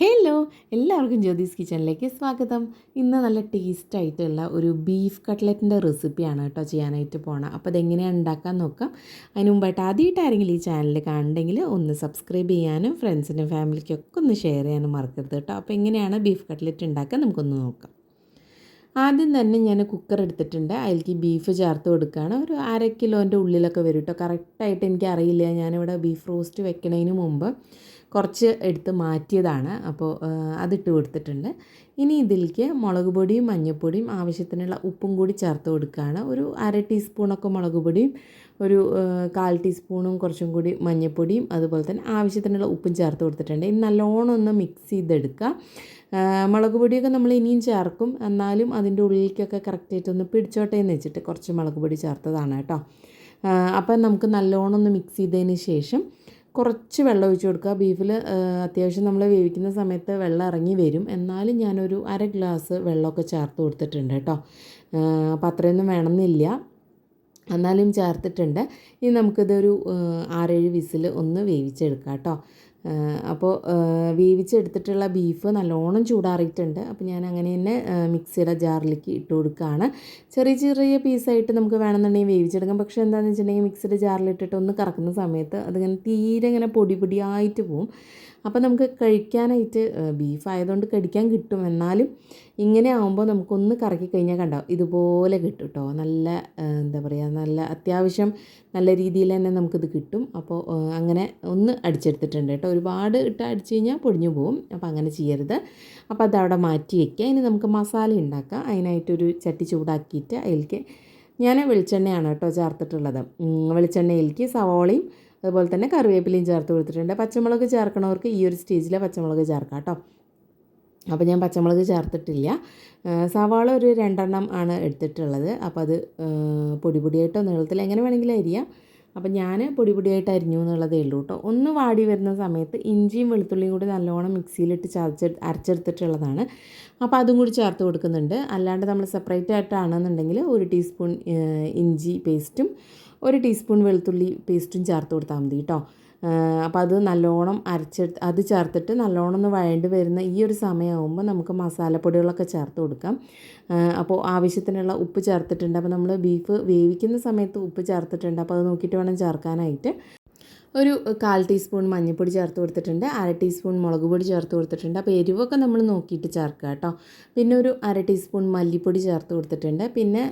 Hello എല്ലാവർക്കും ജ്യോതിസ് കിച്ചണിലേക്ക് സ്വാഗതം. ഇന്ന് നല്ല ടേസ്റ്റ് ആയിട്ടുള്ള ഒരു ബീഫ് കട്ട്ലറ്റിന്റെ റെസിപ്പിയാണ് കേട്ടോ ചെയ്യാനായിട്ട് പോകണം അപ്പോൾ അതെങ്ങനെയാണ് ഉണ്ടാക്കാൻ നോക്കാം. അതിന് മുമ്പായിട്ട് ആദ്യമായിട്ട് ആരെങ്കിലും ഈ ചാനൽ കാണുണ്ടെങ്കിൽ ഒന്ന് സബ്സ്ക്രൈബ് ചെയ്യാനും ഫ്രണ്ട്സിനും ഫാമിലിക്കൊക്കെ ഒന്ന് ഷെയർ ചെയ്യാനും മറക്കരുത് കേട്ടോ. അപ്പോൾ എങ്ങനെയാണ് ബീഫ് കട്ട്ലറ്റ് ഉണ്ടാക്കാൻ നമുക്കൊന്ന് നോക്കാം. ആദ്യം തന്നെ ഞാൻ കുക്കർ എടുത്തിട്ടുണ്ട്. അതിലേക്ക് ബീഫ് ചേർത്ത് കൊടുക്കുകയാണ്. ഒരു അര കിലോന്റെ ഉള്ളിലൊക്കെ വരും കേട്ടോ. കറക്റ്റായിട്ട് എനിക്ക് അറിയില്ല ഞാനിവിടെ ബീഫ് റോസ്റ്റ് വെക്കണതിന് മുമ്പ്. കുറച്ച് എടുത്ത് മാറ്റിയതാണ്. അപ്പോൾ അതിട്ട് കൊടുത്തിട്ടുണ്ട്. ഇനി ഇതിലേക്ക് മുളക് പൊടിയും മഞ്ഞൾപ്പൊടിയും ആവശ്യത്തിനുള്ള ഉപ്പും കൂടി ചേർത്ത് കൊടുക്കുകയാണ്. ഒരു അര ടീസ്പൂണൊക്കെ മുളക് പൊടിയും ഒരു കാൽ ടീസ്പൂണും കുറച്ചും കൂടി മഞ്ഞൾപ്പൊടിയും അതുപോലെ തന്നെ ആവശ്യത്തിനുള്ള ഉപ്പും ചേർത്ത് കൊടുത്തിട്ടുണ്ട്. ഇനി നല്ലോണം ഒന്ന് മിക്സ് ചെയ്തെടുക്കുക. മുളക് പൊടിയൊക്കെ നമ്മൾ ഇനിയും ചേർക്കും. എന്നാലും അതിന്റെ ഉള്ളിലേക്കൊക്കെ കറക്റ്റായിട്ടൊന്ന് പിടിച്ചോട്ടെ എന്ന് വെച്ചിട്ട് കുറച്ച് മുളക് പൊടി ചേർത്തതാണ് കേട്ടോ. അപ്പം നമുക്ക് നല്ലോണം ഒന്ന് മിക്സ് ചെയ്തതിന് ശേഷം കുറച്ച് വെള്ളം ഒഴിച്ച് കൊടുക്കുക. ബീഫിൽ അത്യാവശ്യം നമ്മൾ വേവിക്കുന്ന സമയത്ത് വെള്ളം ഇറങ്ങി വരും. എന്നാലും ഞാനൊരു അര ഗ്ലാസ് വെള്ളമൊക്കെ ചേർത്ത് കൊടുത്തിട്ടുണ്ട് കേട്ടോ. അപ്പോൾ അത്രയൊന്നും വേണമെന്നില്ല. എന്നാലും ചേർത്തിട്ടുണ്ട്. ഇനി നമുക്കിതൊരു ആറേഴ് വിസിൽ ഒന്ന് വേവിച്ചെടുക്കാം കേട്ടോ. അപ്പോൾ വേവിച്ചെടുത്തിട്ടുള്ള ബീഫ് നല്ലോണം ചൂടാറിയിട്ടുണ്ട്. അപ്പോൾ ഞാൻ അങ്ങനെ തന്നെ മിക്സിയുടെ ജാറിലേക്ക് ഇട്ട് കൊടുക്കുകയാണ്. ചെറിയ ചെറിയ പീസായിട്ട് നമുക്ക് വേണമെന്നുണ്ടെങ്കിൽ വേവിച്ചെടുക്കാം. പക്ഷേ എന്താണെന്ന് വെച്ചിട്ടുണ്ടെങ്കിൽ മിക്സിയുടെ ജാറിലിട്ടിട്ട് ഒന്ന് കറക്കുന്ന സമയത്ത് അതിങ്ങനെ തീരെ ഇങ്ങനെ പൊടി പൊടിയായിട്ട് പോവും. അപ്പോൾ നമുക്ക് കഴിക്കാനായിട്ട് ബീഫ് ആയതുകൊണ്ട് കടിക്കാൻ കിട്ടും. എന്നാലും ഇങ്ങനെ ആകുമ്പോൾ നമുക്കൊന്ന് കറക്കി കഴിഞ്ഞാൽ കണ്ടാവും ഇതുപോലെ കിട്ടും കേട്ടോ നല്ല എന്താ പറയുക നല്ല അത്യാവശ്യം നല്ല രീതിയിൽ തന്നെ നമുക്കിത് കിട്ടും. അപ്പോൾ അങ്ങനെ ഒന്ന് അടിച്ചെടുത്തിട്ടുണ്ട് കേട്ടോ ഒരുപാട് ഇട്ട് അടിച്ച് കഴിഞ്ഞാൽ പൊടിഞ്ഞു പോകും അപ്പോൾ അങ്ങനെ ചെയ്യരുത്. അപ്പോൾ അതവിടെ മാറ്റി വയ്ക്കുക ഇനി നമുക്ക് മസാല ഉണ്ടാക്കാം. അതിനായിട്ടൊരു ചട്ടി ചൂടാക്കിയിട്ട് അതിലേക്ക് ഞാൻ വെളിച്ചെണ്ണയാണ് കേട്ടോ ചേർത്തിട്ടുള്ളത്. വെളിച്ചെണ്ണയിലേക്ക് സവോളയും അതുപോലെ തന്നെ കറിവേപ്പിലയും ചേർത്ത് കൊടുത്തിട്ടുണ്ട്. പച്ചമുളക് ചേർക്കണവർക്ക് ഈ ഒരു സ്റ്റേജിലെ പച്ചമുളക് ചേർക്കാം കേട്ടോ. അപ്പോൾ ഞാൻ പച്ചമുളക് ചേർത്തിട്ടില്ല. സവാള ഒരു രണ്ടെണ്ണം ആണ് എടുത്തിട്ടുള്ളത്. അപ്പോൾ അത് പൊടി പൊടിയായിട്ടോ നീളത്തിൽ എങ്ങനെ വേണമെങ്കിലും അരിയാം. അപ്പം ഞാൻ പൊടി പൊടിയായിട്ട് അരിഞ്ഞു എന്നുള്ളതേ ഉള്ളൂ കേട്ടോ. ഒന്ന് വാടി വരുന്ന സമയത്ത് ഇഞ്ചിയും വെളുത്തുള്ളിയും കൂടി നല്ലോണം മിക്സിയിലിട്ട് ചതച്ച് അരച്ചെടുത്തിട്ടുള്ളതാണ്. അപ്പോൾ അതും കൂടി ചേർത്ത് കൊടുക്കുന്നുണ്ട്. അല്ലാണ്ട് നമ്മൾ സെപ്പറേറ്റ് ആയിട്ടാണെന്നുണ്ടെങ്കിൽ ഒരു ടീസ്പൂൺ ഇഞ്ചി പേസ്റ്റും ഒരു ടീസ്പൂൺ വെളുത്തുള്ളി പേസ്റ്റും ചേർത്ത് കൊടുത്താൽ മതി കേട്ടോ. അപ്പോൾ അത് നല്ലോണം അരച്ചെടുത്ത് അത് ചേർത്തിട്ട് നല്ലോണം ഒന്ന് വഴണ്ട് വരുന്ന ഈ ഒരു സമയമാകുമ്പോൾ നമുക്ക് മസാലപ്പൊടികളൊക്കെ ചേർത്ത് കൊടുക്കാം. അപ്പോൾ ആവശ്യത്തിനുള്ള ഉപ്പ് ചേർത്തിട്ടുണ്ട്. അപ്പോൾ നമ്മൾ ബീഫ് വേവിക്കുന്ന സമയത്ത് ഉപ്പ് ചേർത്തിട്ടുണ്ട്. അപ്പോൾ അത് നോക്കിയിട്ട് വേണം ചേർക്കാനായിട്ട്. ഒരു കാൽ ടീസ്പൂൺ മഞ്ഞൾപ്പൊടി ചേർത്ത് കൊടുത്തിട്ടുണ്ട് അര ടീസ്പൂൺ മുളക് പൊടി ചേർത്ത് കൊടുത്തിട്ടുണ്ട്. അപ്പോൾ എരിവൊക്കെ നമ്മൾ നോക്കിയിട്ട് ചേർക്കുക കേട്ടോ. പിന്നെ ഒരു അര ടീസ്പൂൺ മല്ലിപ്പൊടി ചേർത്ത് കൊടുത്തിട്ടുണ്ട്. പിന്നെ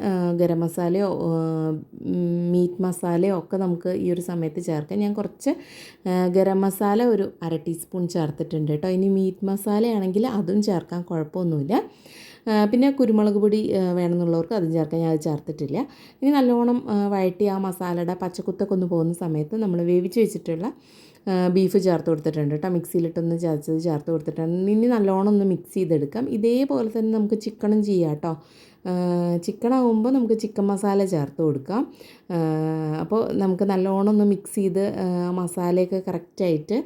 ഗരം മസാലയോ മീറ്റ് മസാലയോ ഒക്കെ നമുക്ക് ഈ ഒരു സമയത്ത് ചേർക്കാം. ഞാൻ കുറച്ച് ഗരം മസാല ഒരു അര ടീസ്പൂൺ ചേർത്തിട്ടുണ്ട് കേട്ടോ. ഇനി മീറ്റ് മസാലയാണെങ്കിൽ അതും ചേർക്കാൻ കുഴപ്പമൊന്നുമില്ല. പിന്നെ കുരുമുളക് പൊടി വേണമെന്നുള്ളവർക്ക് അതും ചേർക്കാം. ഞാൻ അത് ചേർത്തിട്ടില്ല. ഇനി നല്ലോണം വഴറ്റി ആ മസാലയുടെ പച്ചക്കുത്തൊക്കെ ഒന്ന് പോകുന്ന സമയത്ത് നമ്മൾ വേവിച്ച് വെച്ചിട്ടുള്ള ബീഫ് ചേർത്ത് കൊടുത്തിട്ടുണ്ട് കേട്ടോ. മിക്സിയിലിട്ടൊന്ന് ചതച്ചത് ചേർത്ത് കൊടുത്തിട്ടുണ്ട്. ഇനി നല്ലോണം ഒന്ന് മിക്സ് ചെയ്തെടുക്കാം. ഇതേപോലെ തന്നെ നമുക്ക് ചിക്കനും ചെയ്യാം കേട്ടോ. ചിക്കൻ ആകുമ്പോൾ നമുക്ക് ചിക്കൻ മസാല ചേർത്ത് കൊടുക്കാം. അപ്പോൾ നമുക്ക് നല്ലോണം ഒന്ന് മിക്സ് ചെയ്ത് മസാലയൊക്കെ കറക്റ്റായിട്ട്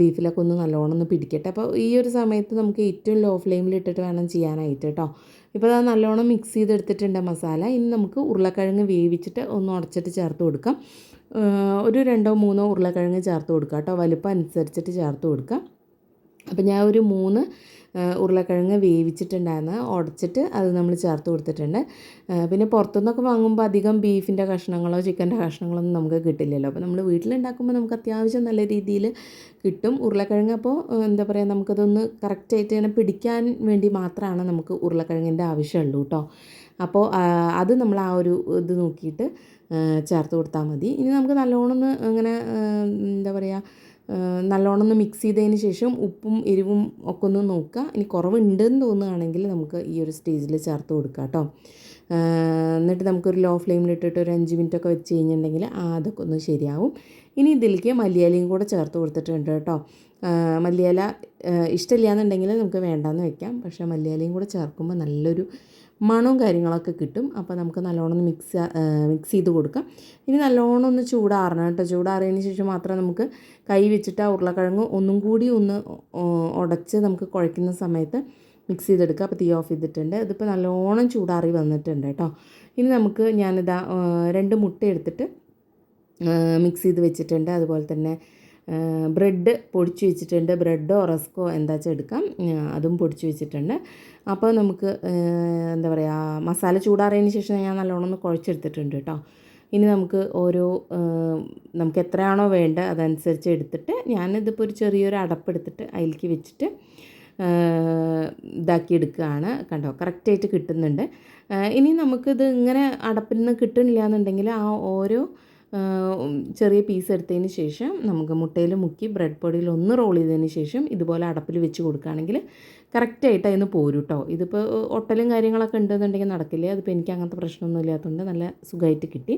ബീഫിലൊക്കെ ഒന്ന് നല്ലോണം ഒന്ന് പിടിക്കട്ടെ. അപ്പോൾ ഈ ഒരു സമയത്ത് നമുക്ക് ഏറ്റവും ലോ ഫ്ലെയിമിൽ ഇട്ടിട്ട് വേണം ചെയ്യാനായിട്ട് കേട്ടോ ഇപ്പോൾ അത് നല്ലോണം മിക്സ് ചെയ്തെടുത്തിട്ടുണ്ട് മസാല. ഇനി നമുക്ക് ഉരുളക്കിഴങ്ങ് വേവിച്ചിട്ട് ഒന്ന് ഉടച്ചിട്ട് ചേർത്ത് കൊടുക്കാം. ഒരു രണ്ടോ മൂന്നോ ഉരുളക്കിഴങ്ങ് ചേർത്ത് കൊടുക്കുക കേട്ടോ വലുപ്പം അനുസരിച്ചിട്ട് ചേർത്ത് കൊടുക്കാം. അപ്പോൾ ഞാൻ ഒരു മൂന്ന് ഉരുളക്കിഴങ്ങ് വേവിച്ചിട്ടുണ്ടായിരുന്നു. ഉടച്ചിട്ട് അത് നമ്മൾ ചേർത്ത് കൊടുത്തിട്ടുണ്ട്. പിന്നെ പുറത്തുനിന്നൊക്കെ വാങ്ങുമ്പോൾ അധികം ബീഫിന്റെ കഷ്ണങ്ങളോ ചിക്കന്റെ കഷ്ണങ്ങളോ ഒന്നും നമുക്ക് കിട്ടില്ലല്ലോ. അപ്പോൾ നമ്മൾ വീട്ടിലുണ്ടാക്കുമ്പോൾ നമുക്ക് അത്യാവശ്യം നല്ല രീതിയിൽ കിട്ടും. ഉരുളക്കിഴങ്ങ് അപ്പോൾ എന്താ പറയുക നമുക്കതൊന്ന് കറക്റ്റായിട്ട് ഇങ്ങനെ പിടിക്കാൻ വേണ്ടി മാത്രമാണ് നമുക്ക് ഉരുളക്കിഴങ്ങിന്റെ ആവശ്യമുള്ളൂ കേട്ടോ. അപ്പോൾ അത് നമ്മൾ ആ ഒരു ഇത് നോക്കിയിട്ട് ചേർത്ത് കൊടുത്താൽ മതി. ഇനി നമുക്ക് നല്ലോണം ഒന്ന് അങ്ങനെ എന്താ പറയുക നല്ലോണം ഒന്ന് മിക്സ് ചെയ്തതിന് ശേഷം ഉപ്പും എരിവും ഒക്കെ ഒന്ന് നോക്കുക. ഇനി കുറവുണ്ടെന്ന് തോന്നുകയാണെങ്കിൽ നമുക്ക് ഈ ഒരു സ്റ്റേജിൽ ചേർത്ത് കൊടുക്കാം കേട്ടോ. എന്നിട്ട് നമുക്കൊരു ലോ ഫ്ലെയിമിലിട്ടിട്ട് ഒരു അഞ്ച് മിനിറ്റ് ഒക്കെ വെച്ച് കഴിഞ്ഞിട്ടുണ്ടെങ്കിൽ അതൊക്കെ ഒന്ന് ശരിയാവും. ഇനി ഇതിലേക്ക് മല്ലിയാലയും കൂടെ ചേർത്ത് കൊടുത്തിട്ടുണ്ട് കേട്ടോ. മല്ലിയാല ഇഷ്ടമില്ല എന്നുണ്ടെങ്കിൽ നമുക്ക് വേണ്ടാന്ന് വെക്കാം. പക്ഷേ മല്ലിയാലയും കൂടെ ചേർക്കുമ്പോൾ നല്ലൊരു മണവും കാര്യങ്ങളൊക്കെ കിട്ടും. അപ്പോൾ നമുക്ക് നല്ലോണം മിക്സ് മിക്സ് ചെയ്ത് കൊടുക്കാം. ഇനി നല്ലോണം ഒന്ന് ചൂടാറണം കേട്ടോ. ചൂടാറിയതിന് ശേഷം മാത്രം നമുക്ക് കൈ വെച്ചിട്ട് ആ ഉരുളക്കിഴങ്ങ് ഒന്നും കൂടി ഒന്ന് ഉടച്ച് നമുക്ക് കുഴയ്ക്കുന്ന സമയത്ത് മിക്സ് ചെയ്തെടുക്കുക. അപ്പോൾ തീ ഓഫ് ചെയ്തിട്ടുണ്ട്. ഇതിപ്പോൾ നല്ലോണം ചൂടാറി വന്നിട്ടുണ്ട് കേട്ടോ. ഇനി നമുക്ക് ഞാനിതാ രണ്ട് മുട്ട എടുത്തിട്ട് മിക്സ് ചെയ്ത് വെച്ചിട്ടുണ്ട്. അതുപോലെ തന്നെ ബ്രെഡ് പൊടിച്ച് വെച്ചിട്ടുണ്ട്. ബ്രെഡോ റസ്കോ എന്താ വെച്ചാൽ എടുക്കാം അതും പൊടിച്ച് വെച്ചിട്ടുണ്ട്. അപ്പോൾ നമുക്ക് എന്താ പറയുക മസാല ചൂടാറിയതിന് ശേഷം ഞാൻ നല്ലോണം ഒന്ന് കുഴച്ചെടുത്തിട്ടുണ്ട് കേട്ടോ ഇനി നമുക്ക് ഓരോ നമുക്ക് എത്രയാണോ വേണ്ടത് അതനുസരിച്ച് എടുത്തിട്ട് ഞാനിതിപ്പോൾ ഒരു ചെറിയൊരു അടപ്പെടുത്തിട്ട് അതിലേക്ക് വെച്ചിട്ട് ഇതാക്കി എടുക്കുകയാണ്. കണ്ടോ കറക്റ്റായിട്ട് കിട്ടുന്നുണ്ട്. ഇനി നമുക്കിത് ഇങ്ങനെ അടപ്പിൽ നിന്ന് കിട്ടുന്നില്ല എന്നുണ്ടെങ്കിൽ ആ ഓരോ ചെറിയ പീസ് എടുത്തതിന് ശേഷം നമുക്ക് മുട്ടയിൽ മുക്കി ബ്രെഡ് പൊടിയിൽ ഒന്ന് റോൾ ചെയ്തതിന് ശേഷം ഇതുപോലെ അടപ്പിൽ വെച്ച് കൊടുക്കുകയാണെങ്കിൽ കറക്റ്റായിട്ട് അതിന് പോരും കേട്ടോ ഇതിപ്പോൾ ഒട്ടലും കാര്യങ്ങളൊക്കെ ഉണ്ടെന്നുണ്ടെങ്കിൽ നടക്കില്ല? അതിപ്പോൾ എനിക്ക് അങ്ങനത്തെ പ്രശ്നമൊന്നും ഇല്ലാത്തതുകൊണ്ട് നല്ല സുഖമായിട്ട് കിട്ടി.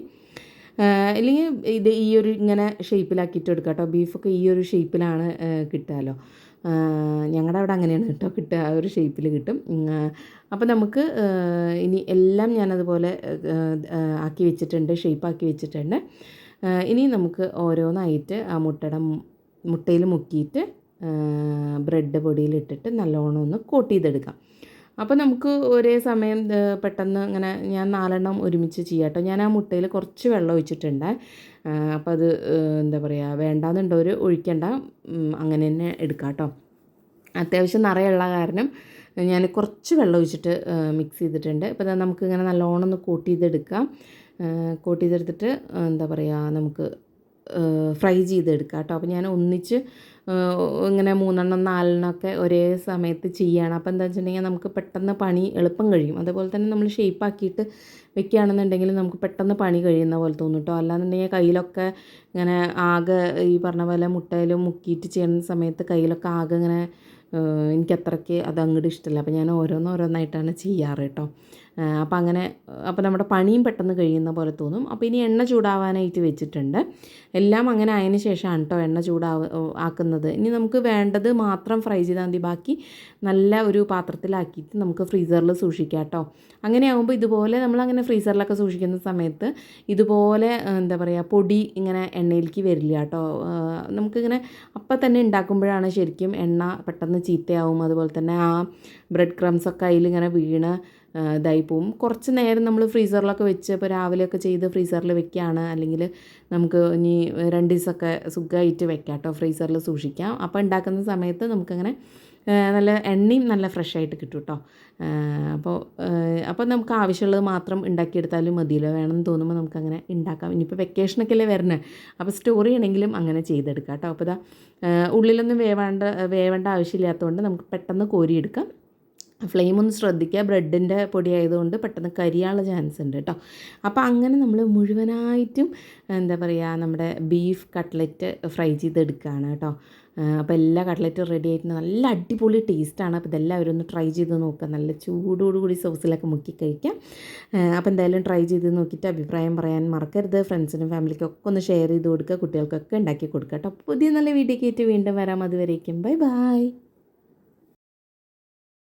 അല്ലെങ്കിൽ ഇത് ഈ ഒരു ഇങ്ങനെ ഷേപ്പിലാക്കിയിട്ട് എടുക്കാം കേട്ടോ ബീഫൊക്കെ ഈ ഒരു ഷേപ്പിലാണ് കിട്ടുമല്ലോ ഞങ്ങളുടെ അവിടെ അങ്ങനെയാണ് കേട്ടോ. കിട്ടുക ആ ഒരു ഷേപ്പിൽ കിട്ടും. അപ്പോൾ നമുക്ക് ഇനി എല്ലാം ഞാനതുപോലെ ആക്കി വെച്ചിട്ടുണ്ട് ഷേപ്പാക്കി വെച്ചിട്ടുണ്ട്. ഇനി നമുക്ക് ഓരോന്നായിട്ട് ആ മുട്ടയുടെ മുട്ടയിൽ മുക്കിയിട്ട് ബ്രെഡ് പൊടിയിലിട്ടിട്ട് നല്ലോണം ഒന്ന് കോട്ട് ചെയ്തെടുക്കാം. അപ്പോൾ നമുക്ക് ഒരേ സമയം പെട്ടെന്ന് ഇങ്ങനെ ഞാൻ നാലെണ്ണം ഒരുമിച്ച് ചെയ്യാം കേട്ടോ ഞാൻ ആ മുട്ടയിൽ കുറച്ച് വെള്ളം ഒഴിച്ചിട്ടുണ്ട്. അപ്പോൾ അത് എന്താ പറയുക വേണ്ടാന്നുണ്ടവർ ഒഴിക്കണ്ട. അങ്ങനെ തന്നെ എടുക്കാം കേട്ടോ അത്യാവശ്യം നിറയുള്ള കാരണം ഞാൻ കുറച്ച് വെള്ളം ഒഴിച്ചിട്ട് മിക്സ് ചെയ്തിട്ടുണ്ട്. അപ്പോൾ അത് നമുക്ക് ഇങ്ങനെ നല്ലോണം ഒന്ന് കോട്ട് ചെയ്തെടുക്കാം. കോട്ട് ചെയ്തെടുത്തിട്ട് എന്താ പറയുക നമുക്ക് ഫ്രൈ ചെയ്തെടുക്കാം കേട്ടോ അപ്പോൾ ഞാൻ ഒന്നിച്ച് ഇങ്ങനെ മൂന്നെണ്ണം നാലെണ്ണമൊക്കെ ഒരേ സമയത്ത് ചെയ്യുകയാണ് അപ്പോൾ എന്താ വെച്ചിട്ടുണ്ടെങ്കിൽ നമുക്ക് പെട്ടെന്ന് പണി എളുപ്പം കഴിയും. അതുപോലെ തന്നെ നമ്മൾ ഷേപ്പാക്കിയിട്ട് വെക്കുകയാണെന്നുണ്ടെങ്കിൽ നമുക്ക് പെട്ടെന്ന് പണി കഴിയുന്ന പോലെ തോന്നും കേട്ടോ അല്ലാന്നുണ്ടെങ്കിൽ കയ്യിലൊക്കെ ഇങ്ങനെ ആകെ ഈ പറഞ്ഞ പോലെ മുട്ടയിലും മുക്കിയിട്ട് ചെയ്യുന്ന സമയത്ത് കയ്യിലൊക്കെ ആകെ ഇങ്ങനെ എനിക്കത്രയ്ക്ക് അത് അങ്ങോട്ട് ഇഷ്ടമല്ല അപ്പോൾ ഞാൻ ഓരോന്നോരോന്നായിട്ടാണ് ചെയ്യാറ് കേട്ടോ അപ്പോൾ അങ്ങനെ അപ്പോൾ നമ്മുടെ പണിയും പെട്ടെന്ന് കഴിയുന്ന പോലെ തോന്നും. അപ്പോൾ ഇനി എണ്ണ ചൂടാവാനായിട്ട് വെച്ചിട്ടുണ്ട്. എല്ലാം അങ്ങനെ ആയതിനു ശേഷമാണ് കേട്ടോ എണ്ണ ചൂടാവ് ആക്കുന്നത്. ഇനി നമുക്ക് വേണ്ടത് മാത്രം ഫ്രൈ ചെയ്താൽ മതി. ബാക്കി നല്ല ഒരു പാത്രത്തിലാക്കിയിട്ട് നമുക്ക് ഫ്രീസറിൽ സൂക്ഷിക്കാം കേട്ടോ. അങ്ങനെ ആകുമ്പോൾ ഇതുപോലെ നമ്മളങ്ങനെ ഫ്രീസറിലൊക്കെ സൂക്ഷിക്കുന്ന സമയത്ത് ഇതുപോലെ എന്താ പറയുക പൊടി ഇങ്ങനെ എണ്ണയിലേക്ക് വരില്ല കേട്ടോ. നമുക്കിങ്ങനെ അപ്പം തന്നെ ഉണ്ടാക്കുമ്പോഴാണ് ശരിക്കും എണ്ണ പെട്ടെന്ന് ചീത്തയാവും. അതുപോലെ തന്നെ ആ ബ്രെഡ് ക്രംസൊക്കെ അതിലിങ്ങനെ വീണ് ഇതായി പോവും. കുറച്ച് നേരം നമ്മൾ ഫ്രീസറിലൊക്കെ വെച്ച് ഇപ്പോൾ രാവിലെയൊക്കെ ചെയ്ത് ഫ്രീസറിൽ വെക്കുകയാണ് അല്ലെങ്കിൽ നമുക്ക് ഇനി രണ്ട് ദിവസമൊക്കെ സുഖമായിട്ട് വെക്കാം കേട്ടോ ഫ്രീസറിൽ സൂക്ഷിക്കാം. അപ്പോൾ ഉണ്ടാക്കുന്ന സമയത്ത് നമുക്കങ്ങനെ നല്ല എണ്ണയും നല്ല ഫ്രഷ് ആയിട്ട് കിട്ടും. കേട്ടോ അപ്പോൾ അപ്പോൾ നമുക്ക് ആവശ്യമുള്ളത് മാത്രം ഉണ്ടാക്കിയെടുത്താലും മതിയല്ലോ. വേണമെന്ന് തോന്നുമ്പോൾ നമുക്കങ്ങനെ ഉണ്ടാക്കാം. ഇനിയിപ്പോൾ വെക്കേഷനൊക്കെ അല്ലേ വരണേ. അപ്പോൾ സ്റ്റോറി ആണെങ്കിലും അങ്ങനെ ചെയ്തെടുക്കാം കേട്ടോ. അപ്പോൾ ഇതാ ഉള്ളിലൊന്നും വേവേണ്ട വേവേണ്ട ആവശ്യമില്ലാത്തതുകൊണ്ട് നമുക്ക് പെട്ടെന്ന് കോരിയെടുക്കാം. ഫ്ലെയിം ഒന്ന് ശ്രദ്ധിക്കുക. ബ്രെഡിന്റെ പൊടി ആയതുകൊണ്ട് പെട്ടെന്ന് കരിയാനുള്ള ചാൻസ് ഉണ്ട് കേട്ടോ അപ്പോൾ അങ്ങനെ നമ്മൾ മുഴുവനായിട്ടും എന്താ പറയുക നമ്മുടെ ബീഫ് കട്ട്ലറ്റ് ഫ്രൈ ചെയ്തെടുക്കുകയാണ് കേട്ടോ അപ്പോൾ എല്ലാ കട്ട്ലറ്റും റെഡി ആയിട്ട് നല്ല അടിപൊളി ടേസ്റ്റാണ് അപ്പോൾ ഇതെല്ലാവരും ഒന്ന് ട്രൈ ചെയ്ത് നോക്കുക. നല്ല ചൂടോടുകൂടി സോസിലൊക്കെ മുക്കി കഴിക്കാം. അപ്പോൾ എന്തായാലും ട്രൈ ചെയ്ത് നോക്കിയിട്ട് അഭിപ്രായം പറയാൻ മറക്കരുത്. ഫ്രണ്ട്സിനും ഫാമിലിക്കും ഒക്കെ ഒന്ന് ഷെയർ ചെയ്ത് കൊടുക്കുക. കുട്ടികൾക്കൊക്കെ ഉണ്ടാക്കി കൊടുക്കുക കേട്ടോ പുതിയ നല്ല വീഡിയോ കയറ്റി വീണ്ടും വരാം. അതുവരേക്കും. Bye bye